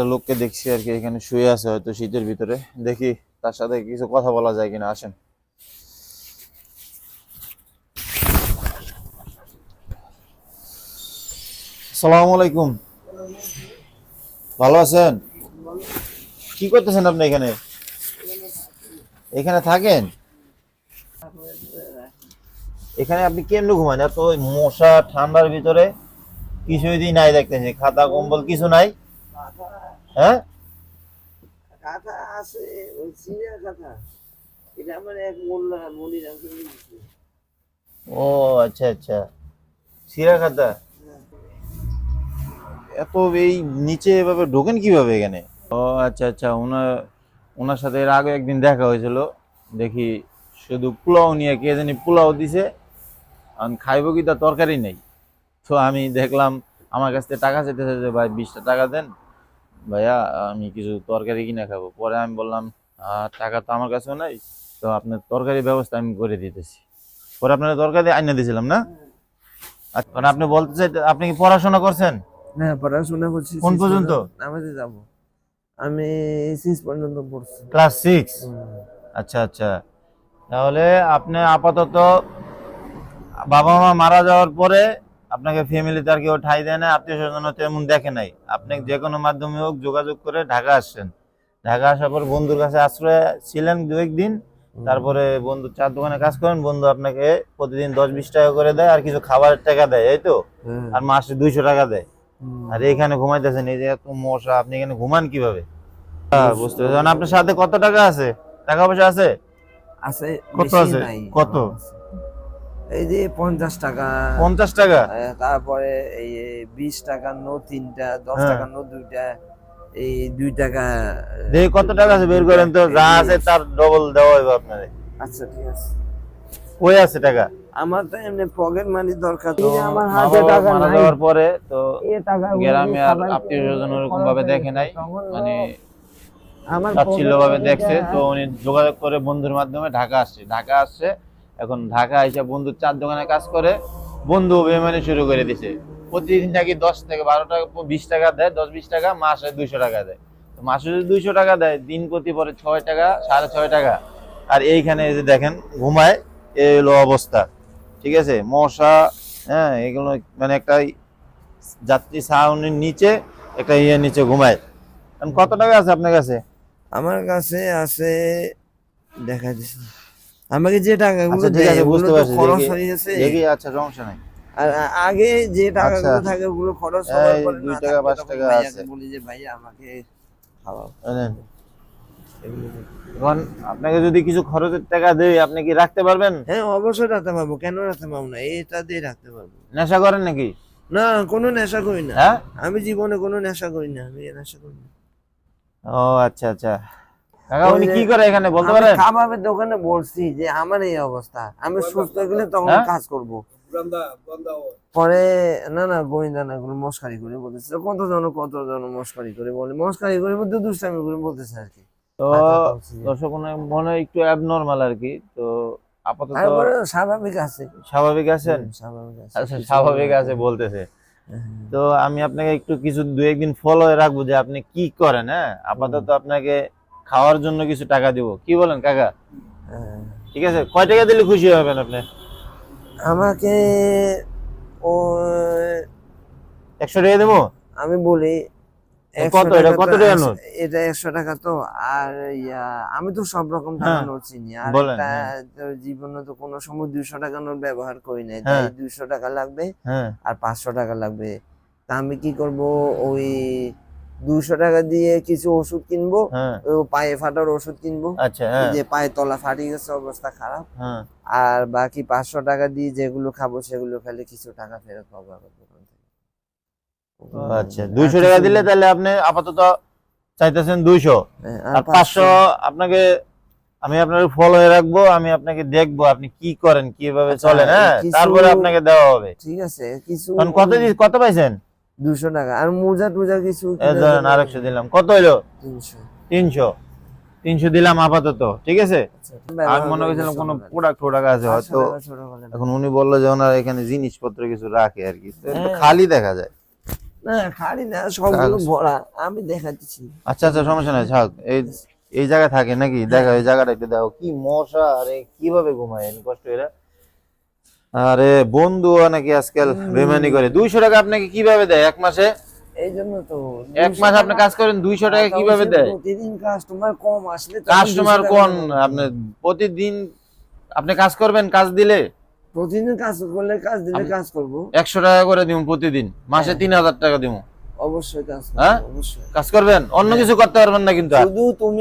একটা লোককে দেখছি আর কি, এখানে শুয়ে আছে হয়তো শীতের ভিতরে। দেখি তার সাথে কিছু কথা বলা যায় কিনা, আসেন। আসসালামু আলাইকুম। ভালো আছেন? কি করতেছেন আপনি এখানে? এখানে থাকেন? এখানে আপনি কেমনে ঘুমান? এত মশা, ঠান্ডার ভিতরে কিছুই নাই দেখতেছি, খাতা, কম্বল কিছু নাই। হ্যাঁ? কাঁথা আছে ওই সিনিয়র কাঁথা এটা আমার এক মোল্লা মনির আঙ্কেল ও আচ্ছা আচ্ছা। সিরা খাতা এত এই নিচে এভাবে ঢোকেন কীভাবে এখানে? ও আচ্ছা আচ্ছা ওনার ওনার সাথে এর আগে একদিন দেখা হয়েছিল। দেখি শুধু পোলাও নিয়ে কে জানি পোলাও দিছে। আমি খাইবো কি তার তরকারি নেই। তো আমি দেখলাম আমার কাছ থেকে টাকা চাইতেছে যে ভাই বিশটা টাকা দেন। ভাইয়া আমি কিছু তরকারি কিনে খাব। পরে আমি বললাম টাকা তো আমার কাছেও নাই তো আপনার তরকারি ব্যবস্থা আমি করে দিতেছি। পরে আপনার তরকারি আইনে দিয়েছিলাম না? আচ্ছা, মানে আপনি বলতে চাই আপনি কি পড়াশোনা করছেন? হ্যাঁ পড়াশোনা করছি কোন পর্যন্ত? আমাদের যাব। আমি সিক্স পর্যন্ত পড়ছি। Class six? আচ্ছা আচ্ছা। তাহলে আপনি আপাতত বাবা মা মারা যাওয়ার পরে আপনাকে ফ্যামিলিতে আর কেউ ঠাই দেয় না আত্মীয় স্বজন তেমন দেখে নাই। আপনি যে কোনো মাধ্যমে হোক যোগাযোগ করে ঢাকা আসছেন। ঢাকা আসার পর বন্ধুর কাছে আশ্রয় ছিলেন দু একদিন তারপরে বন্ধু চার দোকানে কাজ করেন বন্ধু আপনাকে প্রতিদিন দশ বিশ টাকা করে দেয় আর কিছু খাবারের টাকা দেয় এই তো? হ্যাঁ। আর মাসে দুইশো টাকা দেয়। আর এখানে ঘুমাইতেছেন এই যে এত মশা আপনি এখানে ঘুমান কীভাবে? হ্যাঁ, বুঝতে পারছেন আপনার সাথে কত টাকা আছে? টাকা পয়সা আছে? আছে কত আছে? কত? এই যে পঞ্চাশ টাকা। পঞ্চাশ টাকা? তারপরে এই বিশ টাকার নোট তিনটা দশ হ্যাঁ। টাকার নোট দুইটা এই দুই টাকা দেখি কত টাকা আছে বের করেন তো যা আছে তার ডবল দেওয়া হবে আপনার। আচ্ছা ঠিক আছে। কই আছে টাকা? আমার তো এমনি পকেট মানি দরকার তো। আমার হাতে টাকা নাই। যাওয়ার পরে তো গ্রামে আর আত্মীয় স্বজন ওরকম ভাবে দেখে নাই। মানে আমার তাচ্ছিল্য ভাবে দেখছে। তো উনি যোগাযোগ করে বন্ধুর মাধ্যমে ঢাকা আসছে। ঢাকা আসছে এখন ঢাকা এসে বন্ধুর চার দোকানে কাজ করে, বন্ধু বেমানি শুরু করে দিছে। প্রতিদিন নাকি দশ থেকে বারো টাকা বিশ টাকা দেয়, দশ বিশ টাকা, মাসে দুইশো টাকা দেয়। তো মাসে যদি দুইশো টাকা দেয়, দিন প্রতি পরে ছয় টাকা, সাড়ে ছয় টাকা। আর এইখানে এই যে দেখেন, ঘুমায় এই হলো অবস্থা। ঠিক আছে? মশা হ্যাঁ এগুলো মানে একটা যাত্রী ছাউনির নিচে, একটা ইয়ে নিচে ঘুমায়। কত টাকা আছে আপনার কাছে? আমার কাছে আছে দেখা দিছে আমাকে যে টাকাগুলো আচ্ছা দেয় বুঝতে পারছি খরচ হয়ে গেছে। দেখি আচ্ছা সমস্যা নাই। আর আগে যে টাকাগুলো আচ্ছা। থাকে ওগুলো খরচ হওয়ার এই পরে দুই টাকা, থাকলে পাঁচ তখন টাকা আছে। বলি যে ভাই আমাকে খাওয়াও। এখন আপনাকে যদি কিছু খরচের টাকা দেই আপনি কি রাখতে পারবেন? হ্যাঁ অবশ্যই রাখতে পারব। কেন রাখতে পারব না? এটা দিয়ে রাখতে পারব। নেশা করেন নাকি? না কোনো নেশা করি না। হ্যাঁ? আমি জীবনে কোনো নেশা করি না। আমি নেশা করি না। ও আচ্ছা আচ্ছা। কাকা উনি কি করে এখানে? বলতে পারেন? কাবাবের দোকানে বলছি যে আমার এই অবস্থা। আমি সুস্থ গেলে তখন হ্যাঁ? কাজ করব। পরে না না গোয়েন্দা না এগুলো মস্কারি করে বলতেছে। কত জন কত জন মস্কারি করে বলে? মস্কারি করে বলতে দুষ্টামি করে বলতেছে আর কি। তো দর্শক মনে- একটু অ্যাবনর্মাল আর কি। তো আপাতত স্বাভাবিক আছে। স্বাভাবিক আছেন স্বাভাবিক আছে। আচ্ছা স্বাভাবিক আছে বলতেছে। তো আমি আপনাকে একটু কিছু দু একদিন ফলো রাখব যে আপনি কি করেন হ্যাঁ? আপাতত আপনাকে খাওয়ার জন্য কিছু টাকা দিব কি বলেন কাকা হ্যাঁ। ঠিক আছে কয় টাকা দিলে খুশি হবেন আপনি আমাকে ও একশো টাকা দেবো আমি বলি কত? এটা কত টাকা নোট? এটা একশো টাকা তো আর ইয়া আমি তো সব রকম টাকা হ্যাঁ, নোট চিনি আর হ্যাঁ। জীবনে তো কোনো সময় দুইশো টাকা নোট ব্যবহার করি নাই। তাই দুইশো টাকা লাগবে হ্যাঁ আর পাঁচশো টাকা লাগবে তা আমি কি করব ওই দুইশো টাকা দিয়ে কিছু ওষুধ কিনবো হ্যাঁ। পায়ে ফাটার ওষুধ কিনবো। আচ্ছা হ্যাঁ। যে পায়ে তলা ফাটিয়ে গেছে অবস্থা খারাপ। হ্যাঁ। আর বাকি পাঁচশো টাকা দিয়ে যেগুলো খাব সেগুলো খেলে কিছু টাকা ফেরত পাবো আচ্ছা দুইশো টাকা দিলে তাহলে আপনি আপাতত চাইতেছেন দুইশো। হ্যাঁ, আর পাঁচশো আপনাকে আমি আপনার ফলো রাখব আমি আপনাকে দেখব আপনি কি করেন কীভাবে আচ্ছা, চলেন হ্যাঁ? তারপরে আপনাকে দেওয়া হবে। ঠিক আছে কিছু কত কত পাইছেন? দুশো টাকা। আর মোজা টোজা কিছু ধরেন আরেকশো দিলাম। কত হইল? তিনশো। তিনশো। তিনশো দিলাম আপাতত ঠিক আছে? আচ্ছা, আমি মনে করে করছিলাম কোনো প্রোডাক্ট প্রোডাক্ট আছে হয়তো। বলে না। এখন উনি বলল যে ওনার এখানে জিনিসপত্র কিছু রাখে আর কি। হ্যাঁ। খালি দেখা যায়। না খালি না সবগুলো ভরা। আমি দেখাচ্ছি। আচ্ছা আচ্ছা সমস্যা নাই থাক এই এই জায়গায় থাকে নাকি? দেখো এই জায়গাটা একটু দেখো। কি মশা আরে কীভাবে ঘুমায়? কষ্ট এরা আরে বন্ধু নাকি আজকাল বেমানি করে। দুইশো টাকা আপনাকে কীভাবে দেয় এক মাসে? এই জন্য তো এক মাস আপনি কাজ করেন দুইশো টাকা কীভাবে দেয়? প্রতিদিন কাস্টমার কম আসলে কাস্টমার কোন আপনি প্রতিদিন আপনি কাজ করবেন কাজ দিলে? প্রতিদিন কাজ করলে কাজ দিলে কাজ করব। একশো টাকা করে দিব প্রতিদিন মাসে তিন হাজার টাকা দিব অবশ্যই কাজ করব হ্যাঁ? অবশ্যই। কাজ করবেন? অন্য কিছু করতে পারবেন না কিন্তু আর। শুধু তুমি